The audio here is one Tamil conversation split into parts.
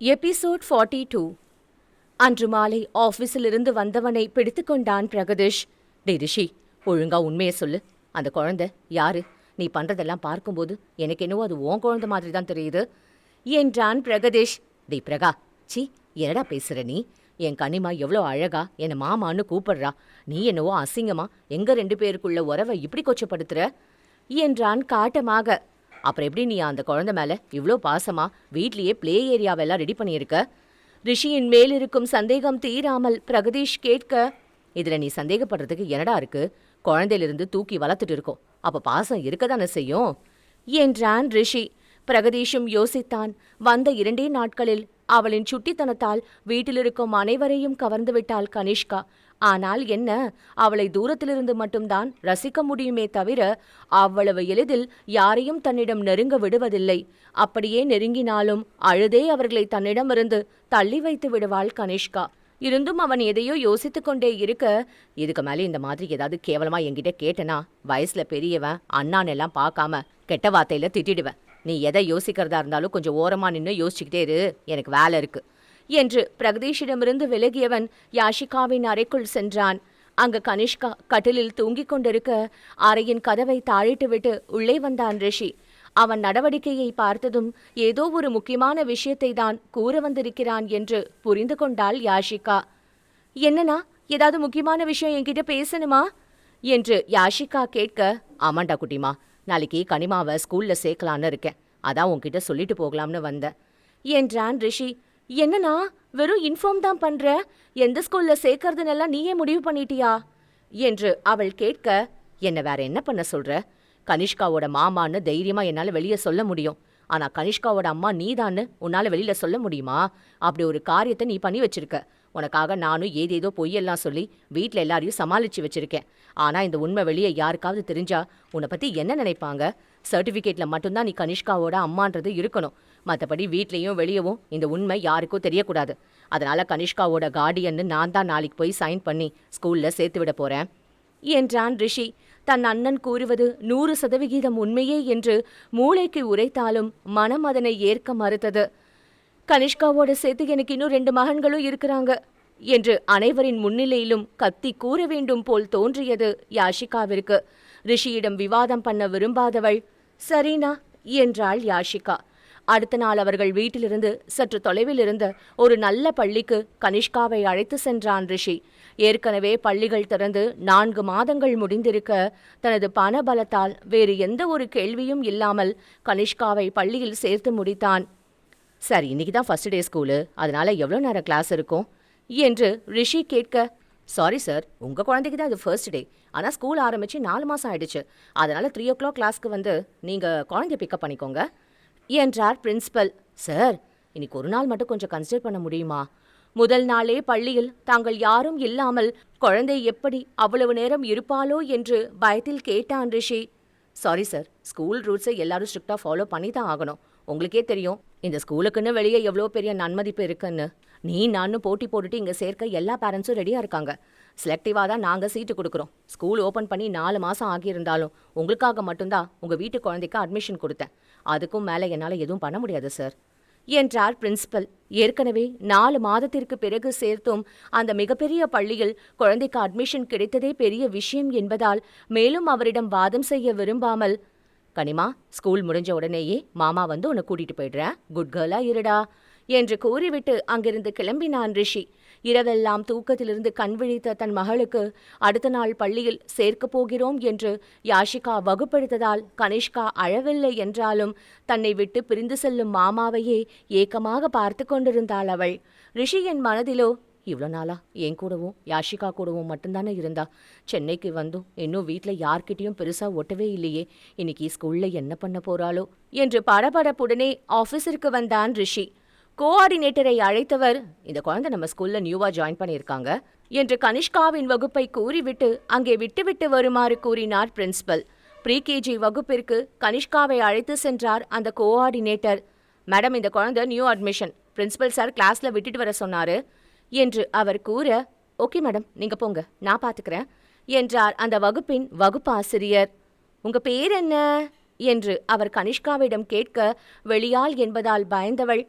எபிசோட் ஃபார்ட்டி டூ அன்று மாலை ஆஃபீஸிலிருந்து வந்தவனை பிடித்துக்கொண்டான் பிரகதீஷ். டே ரிஷி ஒழுங்கா உண்மையை சொல்லு. அந்த குழந்தை யாரு? நீ பண்றதெல்லாம் பார்க்கும்போது எனக்கு என்னவோ அது உன் குழந்தை மாதிரி தான் தெரியுது என்றான் பிரகதீஷ். டே பிரகா சி என்னடா பேசுற நீ? என் கனிமா எவ்வளோ அழகா என்னை மாமான்னு கூப்பிடுறா. நீ என்னவோ அசிங்கமா எங்க ரெண்டு பேருக்குள்ள உறவை இப்படி கொச்சப்படுத்துற? என்றான் காட்டமாக. அப்புறம் எப்படி நீ அந்த குழந்தை மேல இவ்ளோ பாசமா வீட்லயே பிளே ஏரியாவெல்லாம் ரெடி பண்ணியிருக்க? ரிஷியின் மேல் இருக்கும் சந்தேகம் தீராமல் பிரகதீஷ் கேட்க இதுல நீ சந்தேகப்படுறதுக்கு என்னடா இருக்கு? குழந்தையிலிருந்து தூக்கி வளர்த்துட்டு இருக்கோம். அப்போ பாசம் இருக்கதானே செய்யும்? என்றான் ரிஷி. பிரகதீஷும் யோசித்தான். வந்த இரண்டே நாட்களில் அவளின் சுட்டித்தனத்தால் வீட்டிலிருக்கும் அனைவரையும் கவர்ந்து விட்டாள் கனிஷ்கா. ஆனால் என்ன அவளை தூரத்திலிருந்து மட்டும்தான் ரசிக்க முடியுமே தவிர அவ்வளவு எளிதில் யாரையும் தன்னிடம் நெருங்க விடுவதில்லை. அப்படியே நெருங்கினாலும் அழுதே அவர்களை தன்னிடமிருந்து தள்ளி வைத்து விடுவாள் கனிஷ்கா. இருந்தும் அவன் எதையோ யோசித்து கொண்டே இருக்க இதுக்கு மேலே இந்த மாதிரி ஏதாவது கேவலமா என்கிட்ட கேட்டனா? வயசுல பெரியவன் அண்ணான் எல்லாம் பார்க்காம கெட்ட வார்த்தையில திட்டிடுவேன். நீ எதை யோசிக்கிறதா இருந்தாலும் கொஞ்சம் ஓரமா நின்று யோசிச்சுக்கிட்டே இரு. எனக்கு வேலை இருக்கு. என்று பிரகதீஷிடமிருந்து விலகியவன் யாஷிகாவின் அறைக்குள் சென்றான். அங்கு கனிஷ்கா கட்டிலில் தூங்கிக் கொண்டிருக்க அறையின் கதவை தாழிட்டுவிட்டு உள்ளே வந்தான் ரிஷி. அவன் நடவடிக்கையை பார்த்ததும் ஏதோ ஒரு முக்கியமான விஷயத்தை தான் கூற வந்திருக்கிறான் என்று புரிந்து கொண்டாள் யாஷிகா. என்னன்னா ஏதாவது முக்கியமான விஷயம் என்கிட்ட பேசணுமா? என்று யாஷிகா கேட்க ஆமாண்டா குட்டிமா நாளைக்கு கனிமாவை ஸ்கூல்ல சேர்க்கலான்னு இருக்கேன். அதான் உன்கிட்ட சொல்லிட்டு போகலாம்னு வந்தேன் என்றான் ரிஷி. என்னண்ணா வெறும் இன்ஃபார்ம் தான் பண்ற? எந்த ஸ்கூல்ல சேர்க்கறதுன்னெல்லாம் நீயே முடிவு பண்ணிட்டியா? என்று அவள் கேட்க என்ன வேற என்ன பண்ண சொல்ற? கனிஷ்காவோட மாமான்னு தைரியமா என்னால வெளியே சொல்ல முடியும். ஆனா கனிஷ்காவோட அம்மா நீதான்னு உன்னால வெளியில சொல்ல முடியுமா? அப்படி ஒரு காரியத்தை நீ பண்ணி வச்சிருக்க. உனக்காக நானும் ஏதேதோ பொய்யெல்லாம் சொல்லி வீட்ல எல்லாரையும் சமாளிச்சு வச்சிருக்கேன். ஆனா இந்த உண்மை வெளியே யாருக்காவது தெரிஞ்சா உன்னை பத்தி என்ன நினைப்பாங்க? சர்டிஃபிகேட்ல மட்டும்தான் நீ கனிஷ்காவோட அம்மான்றது இருக்கணும். மற்றபடி வீட்லேயும் வெளியவும் இந்த உண்மை யாருக்கும் தெரியக்கூடாது. அதனால கனிஷ்காவோட கார்டியன்னு நான் தான் நாளைக்கு போய் சைன் பண்ணி ஸ்கூல்ல சேர்த்து விட போறேன். என்றான் ரிஷி. தன் அண்ணன் கூறுவது நூறு சதவிகிதம் உண்மையே என்று மூளைக்கு உரைத்தாலும் மனம் அதனை ஏற்க மறுத்தது. கனிஷ்காவோட சேர்த்து எனக்கு இன்னும் ரெண்டு மகன்களும் இருக்கிறாங்க என்று அனைவரின் முன்னிலையிலும் கத்தி கூற வேண்டும் போல் தோன்றியது யாஷிகாவிற்கு. ரிஷியிடம் விவாதம் பண்ண விரும்பாதவள் சரினா என்றாள் யாஷிகா. அடுத்த நாள் அவர்கள் வீட்டிலிருந்து சற்று தொலைவில் இருந்த ஒரு நல்ல பள்ளிக்கு கனிஷ்காவை அழைத்து சென்றான் ரிஷி. ஏற்கனவே பள்ளிகள் திறந்து நான்கு மாதங்கள் முடிந்திருக்க தனது பண பலத்தால் வேறு எந்த ஒரு கேள்வியும் இல்லாமல் கனிஷ்காவை பள்ளியில் சேர்த்து முடித்தான். சார் இன்னைக்கு தான் ஃபர்ஸ்ட் டே ஸ்கூலு அதனால எவ்வளோ நேரம் கிளாஸ் இருக்கும்? என்று ரிஷி கேட்க சாரி சார் உங்கள் குழந்தைக்கு தான் இது ஃபர்ஸ்ட் டே ஆனால் ஸ்கூல் ஆரம்பிச்சு நாலு மாதம் ஆயிடுச்சு. அதனால த்ரீ ஓ கிளாக் கிளாஸ்க்கு வந்து நீங்கள் குழந்தைய பிக்கப் பண்ணிக்கோங்க. என்றார் பிரின்சிபல். சார் இன்னைக்கு ஒரு நாள் மட்டும் கொஞ்சம் கன்சிடர் பண்ண முடியுமா? முதல் நாளே பள்ளியில் தாங்கள் யாரும் இல்லாமல் குழந்தை எப்படி அவ்வளவு நேரம் இருப்பாளோ என்று பயத்தில் கேட்டான் ரிஷி. சாரி சார் ஸ்கூல் ரூல்ஸை எல்லாரும் ஸ்ட்ரிக்டாக ஃபாலோ பண்ணி தான் ஆகணும். உங்களுக்கே தெரியும் இந்த ஸ்கூலுக்குன்னு வெளியே எவ்வளோ பெரிய நன்மதிப்பு இருக்குன்னு. நீ நானும் போட்டி போட்டுட்டு இங்கே சேர்க்க எல்லா பேரண்ட்ஸும் ரெடியாக இருக்காங்க. செலக்டிவாக தான் நாங்கள் சீட்டு கொடுக்குறோம். ஸ்கூல் ஓப்பன் பண்ணி நாலு மாதம் ஆகியிருந்தாலும் உங்களுக்காக மட்டும்தான் உங்கள் வீட்டு குழந்தைக்கு அட்மிஷன் கொடுத்தேன். அதுக்கும் மேலே என்னால் எதுவும் பண்ண முடியாது சார் என்றார் பிரின்சிபல் ஏற்கனவே நாலு மாதத்திற்கு பிறகு சேர்த்தும் அந்த மிகப்பெரிய பள்ளியில் குழந்தைக்கு அட்மிஷன் கிடைத்ததே பெரிய விஷயம் என்பதால் மேலும் அவரிடம் வாதம் செய்ய விரும்பாமல் கனிமா ஸ்கூல் முடிஞ்ச உடனேயே மாமா வந்து உன்னை கூட்டிட்டு போயிடுறேன் குட் கேர்லா இருடா. என்று கூறிவிட்டு அங்கிருந்து கிளம்பினான் ரிஷி. இரவெல்லாம் தூக்கத்திலிருந்து கண் விழித்த தன் மகளுக்கு அடுத்த நாள் பள்ளியில் சேர்க்கப் போகிறோம் என்று யாஷிகா வகுப்படுத்ததால் கனிஷ்கா அழவில்லை என்றாலும் தன்னை விட்டு பிரிந்து செல்லும் மாமாவையே ஏக்கமாக பார்த்து கொண்டிருந்தாள் அவள். ரிஷியின் மனதிலோ இவ்வளோ நாளா? என் கூடவும்? யாஷிகா கூடவும் மட்டும்தானே இருந்தா? சென்னைக்கு வந்தும் இன்னும் வீட்டில் யார்கிட்டயும் பெருசா ஒட்டவே இல்லையே. இன்னைக்கு ஸ்கூல்ல என்ன பண்ண போறாளோ? என்று படபடப்புடனே ஆஃபீஸிற்கு வந்தான் ரிஷி. கோஆர்டினேட்டரை அழைத்தவர் இந்த குழந்தை நம்ம ஸ்கூல்ல நியூவா ஜாயின் பண்ணியிருக்காங்க என்று கனிஷ்காவின் வகுப்பை கூறிவிட்டு அங்கே விட்டுவிட்டு வருமாறு கூறினார் பிரின்சிபல். ப்ரீகேஜி வகுப்பிற்கு கனிஷ்காவை அழைத்து சென்றார் அந்த கோஆர்டினேட்டர். மேடம் இந்த குழந்தை நியூ அட்மிஷன். பிரின்சிபல் சார் கிளாஸ்ல விட்டுட்டு வர சொன்னாரு என்று அவர் கூற ஓகே மேடம் நீங்க போங்க நான் பாத்துக்கிறேன் என்றார் அந்த வகுப்பின் வகுப்பாசிரியர். உங்க பேர் என்ன? என்று அவர் கனிஷ்காவிடம் கேட்க வெளியாள் என்பதால் பயந்தவள்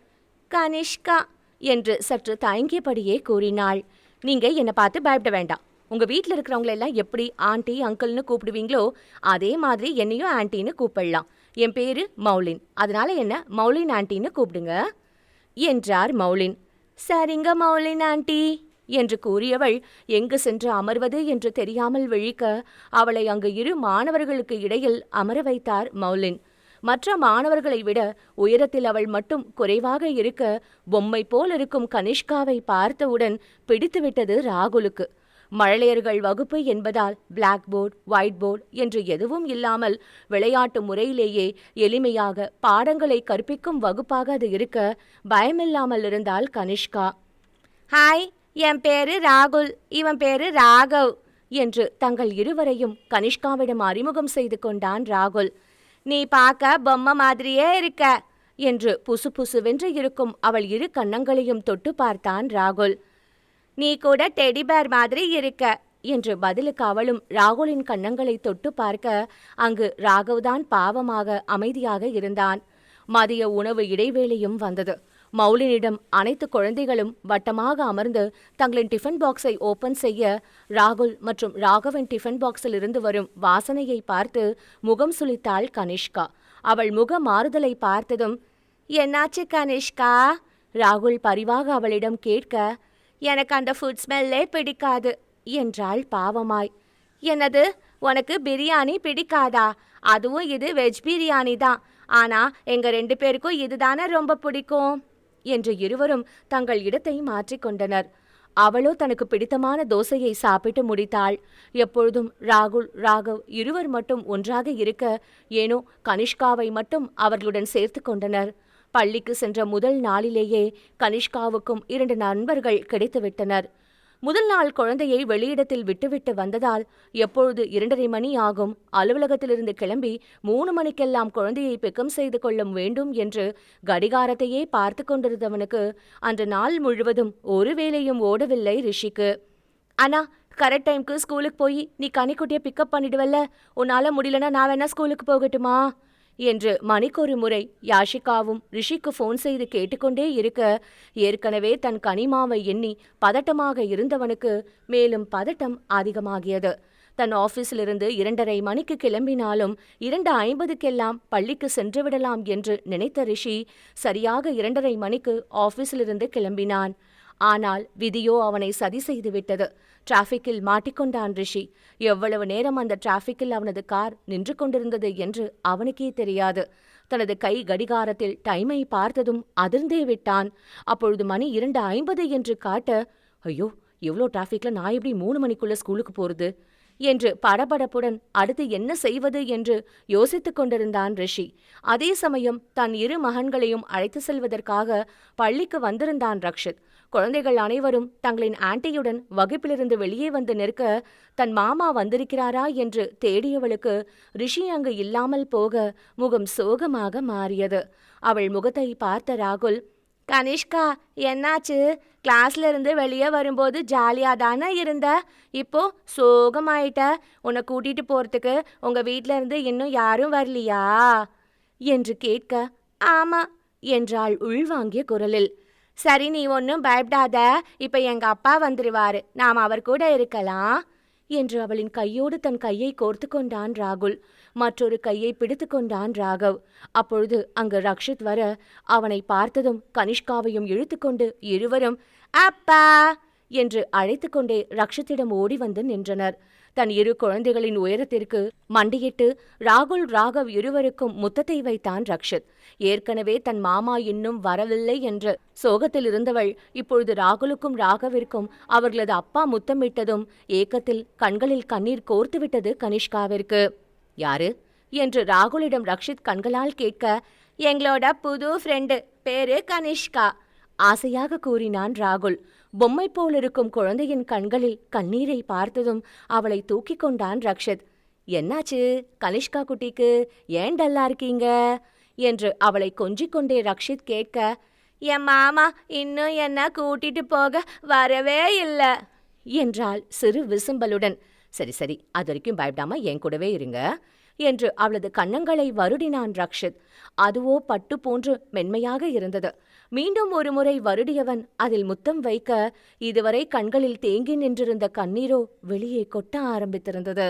கனிஷ்கா என்று சற்று தயங்கியபடியே கூறினாள். நீங்க என்னை பார்த்து பயப்பட வேண்டாம். உங்க வீட்ல இருக்கிறவங்கள எல்லாம் எப்படி ஆண்டி அங்கிள்னு கூப்பிடுவீங்களோ அதே மாதிரி என்னையும் ஆண்டின்னு கூப்பிடலாம். என் பேரு மௌலின். அதனால என்ன மௌலின் ஆண்டின்னு கூப்பிடுங்க. என்றார் மௌலின். சரிங்க மௌலின் ஆண்டி என்று கூறியவள் எங்கு சென்று அமர்வது என்று தெரியாமல் விழிக்க அவளை அங்கு இரு மாணவர்களுக்கு இடையில் அமர வைத்தார் மௌலின். மற்ற மாணவர்களை விட உயரத்தில் அவள் மட்டும் குறைவாக இருக்க பொம்மை போல் இருக்கும் கனிஷ்காவை பார்த்தவுடன் பிடித்துவிட்டது ராகுலுக்கு. மழலையர்கள் வகுப்பு என்பதால் பிளாக் போர்டு ஒயிட் போர்டு என்று எதுவும் இல்லாமல் விளையாட்டு முறையிலேயே எளிமையாக பாடங்களை கற்பிக்கும் வகுப்பாக அது இருக்க பயமில்லாமல் இருந்தால் கனிஷ்கா. ஹாய் என் பேரு ராகுல் இவன் பேரு ராகவ் என்று தங்கள் இருவரையும் கனிஷ்காவிடம் அறிமுகம் செய்து கொண்டான் ராகுல். நீ பார்க்க பொம்மை மாதிரியே இருக்க என்று புசு புசுவென்று இருக்கும் அவள் இரு கன்னங்களையும் தொட்டு பார்த்தான் ராகுல். நீ கூட டெடிபேர் மாதிரி இருக்க என்று பதிலுக்கு அவளும் ராகுலின் கன்னங்களை தொட்டு பார்க்க அங்கு ராகவ்தான் பாவமாக அமைதியாக இருந்தான். மதிய உணவு இடைவேளையும் வந்தது. மௌலினிடம் அனைத்து குழந்தைகளும் வட்டமாக அமர்ந்து தங்களின் டிஃபன் பாக்ஸை ஓபன் செய்ய ராகுல் மற்றும் ராகவின் டிஃபன் பாக்ஸில் இருந்து வரும் வாசனையை பார்த்து முகம் சுளித்தாள் கனிஷ்கா. அவள் முக மாறுதலை பார்த்ததும் என்னாச்சு கனிஷ்கா? ராகுல் பரிவாக அவளிடம் கேட்க எனக்கு அந்த ஃபுட் ஸ்மெல்லே பிடிக்காது என்றாள் பாவமாய். என்னது? உனக்கு பிரியாணி பிடிக்காதா? அதுவும் இது வெஜ் பிரியாணி தான். ஆனா எங்க ரெண்டு பேருக்கும் இதுதானே ரொம்ப பிடிக்கும்? என்று இருவரும் தங்கள் இடத்தை மாற்றிக்கொண்டனர் அவளோ தனக்கு பிடித்தமான தோசையை சாப்பிட்டு முடித்தாள். எப்பொழுதும் ராகுல் ராகவ் இருவர் மட்டும் ஒன்றாக இருக்க ஏனோ கனிஷ்காவை மட்டும் அவர்களுடன் சேர்த்து கொண்டனர். பள்ளிக்கு சென்ற முதல் நாளிலேயே கனிஷ்காவுக்கும் இரண்டு நண்பர்கள் கிடைத்துவிட்டனர். முதல் நாள் குழந்தையை வெளியிடத்தில் விட்டுவிட்டு வந்ததால் எப்பொழுது இரண்டரை மணி ஆகும் அலுவலகத்திலிருந்து கிளம்பி மூணு மணிக்கெல்லாம் குழந்தையை பிக்கம் செய்து கொள்ள வேண்டும் என்று கடிகாரத்தையே பார்த்து கொண்டிருந்தவனுக்கு அன்று நாள் முழுவதும் ஒரு வேலையும் ஓடவில்லை ரிஷிக்கு. அண்ணா கரெக்ட் டைம்க்கு ஸ்கூலுக்கு போய் நீ கனிக்குட்டியை பிக்கப் பண்ணிடுவல்ல? உன்னால முடியலன்னா நான் வேணா ஸ்கூலுக்கு போகட்டுமா? என்று மணிக்கொரு முறை யாஷிகாவும் ரிஷிக்கு ஃபோன் செய்து கேட்டுக்கொண்டே இருக்க ஏற்கனவே தன் கனிமாவை எண்ணி பதட்டமாக இருந்தவனுக்கு மேலும் பதட்டம் அதிகமாகியது. தன் ஆபீஸிலிருந்து இரண்டரை மணிக்கு கிளம்பினாலும் இரண்டு ஐம்பதுக்கெல்லாம் பள்ளிக்கு சென்று விடலாம் என்று நினைத்த ரிஷி சரியாக இரண்டரை மணிக்கு ஆபீஸிலிருந்து கிளம்பினான். ஆனால் விதியோ அவனை சதி செய்து விட்டது டிராஃபிக்கில் மாட்டிக்கொண்டான் ரிஷி. எவ்வளவு நேரம் அந்த டிராஃபிக்கில் அவனது கார் நின்று கொண்டிருந்தது என்று அவனுக்கே தெரியாது. தனது கை கடிகாரத்தில் டைமை பார்த்ததும் அதிர்ந்தே விட்டான். அப்பொழுது மணி இரண்டு ஐம்பது என்று காட்ட ஐயோ எவ்வளோ டிராஃபிக்ல நான் எப்படி மூணு மணிக்குள்ள ஸ்கூலுக்கு போறது? என்று படபடப்புடன் அடுத்து என்ன செய்வது? என்று யோசித்துக் கொண்டிருந்தான் ரிஷி. அதே சமயம் தன் இரு மகன்களையும் அழைத்து செல்வதற்காக பள்ளிக்கு வந்திருந்தான் ரக்ஷித். குழந்தைகள் அனைவரும் தங்களின் ஆன்ட்டியுடன் வகுப்பிலிருந்து வெளியே வந்து நிற்க தன் மாமா வந்திருக்கிறாரா? என்று தேடியவளுக்கு ரிஷி அங்கு இல்லாமல் போக முகம் சோகமாக மாறியது. அவள் முகத்தை பார்த்த ராகுல் கனிஷ்கா என்னாச்சு? கிளாஸ்ல இருந்து வெளியே வரும்போது ஜாலியா தானே இருந்த? இப்போ சோகமாயிட்ட. உன்னை கூட்டிட்டு போறதுக்கு உங்க வீட்ல இருந்து இன்னும் யாரும் வரலையா? என்று கேட்க ஆமா என்றாள் உள்வாங்கிய குரலில். சரி நீ ஒன்றும் பயப்படாத. இப்ப எங்க அப்பா வந்துருவாரு. நாம் அவர் கூட இருக்கலாம் என்று அவளின் கையோடு தன் கையை கோர்த்து கொண்டான் ராகுல். மற்றொரு கையை பிடித்து கொண்டான் ராகவ். அப்பொழுது அங்கு ரக்ஷித் வர அவனை பார்த்ததும் கனிஷ்காவையும் இழுத்துக்கொண்டு இருவரும் அப்பா! என்று அழைத்து கொண்டே ரக்ஷித்திடம் ஓடி வந்து நின்றனர். தன் இரு குழந்தைகளின் உயரத்திற்கு மண்டியிட்டு ராகுல் ராகவ் இருவருக்கும் முத்தத்தை வைத்தான் ரக்ஷித். ஏற்கனவே தன் மாமா இன்னும் வரவில்லை என்று சோகத்தில் இருந்தவள் இப்பொழுது ராகுலுக்கும் ராகவிற்கும் அவர்களது அப்பா முத்தமிட்டதும் ஏக்கத்தில் கண்களில் கண்ணீர் கோர்த்துவிட்டது கனிஷ்காவிற்கு. யாரு? என்று ராகுலிடம் ரக்ஷித் கண்களால் கேட்க எங்களோட புது ஃப்ரெண்டு பேரு கனிஷ்கா ஆசையாக கூறினான் ராகுல். பொம்மை போல் இருக்கும் குழந்தையின் கண்களில் கண்ணீரை பார்த்ததும் அவளை தூக்கிக் கொண்டான் ரக்ஷித். என்னாச்சு? கனிஷ்கா குட்டிக்கு ஏன் டல்லா இருக்கீங்க? என்று அவளை கொஞ்சிக் கொண்டே ரக்ஷித் கேட்க என் மாமா இன்னும் என்ன கூட்டிட்டு போக வரவே இல்லை. என்றாள் சிறு விசும்பலுடன். சரி சரி அது வரைக்கும் பயப்படாம என் கூடவே இருங்க என்று அவளது கன்னங்களை வருடினான் ரக்ஷித். அதுவோ பட்டு போன்று மென்மையாக இருந்தது. மீண்டும் ஒருமுறை வருடியவன் அதில் முத்தம் வைக்க இதுவரை கண்களில் தேங்கி நின்றிருந்த கண்ணீரோ வெளியே கொட்ட ஆரம்பித்திருந்தது.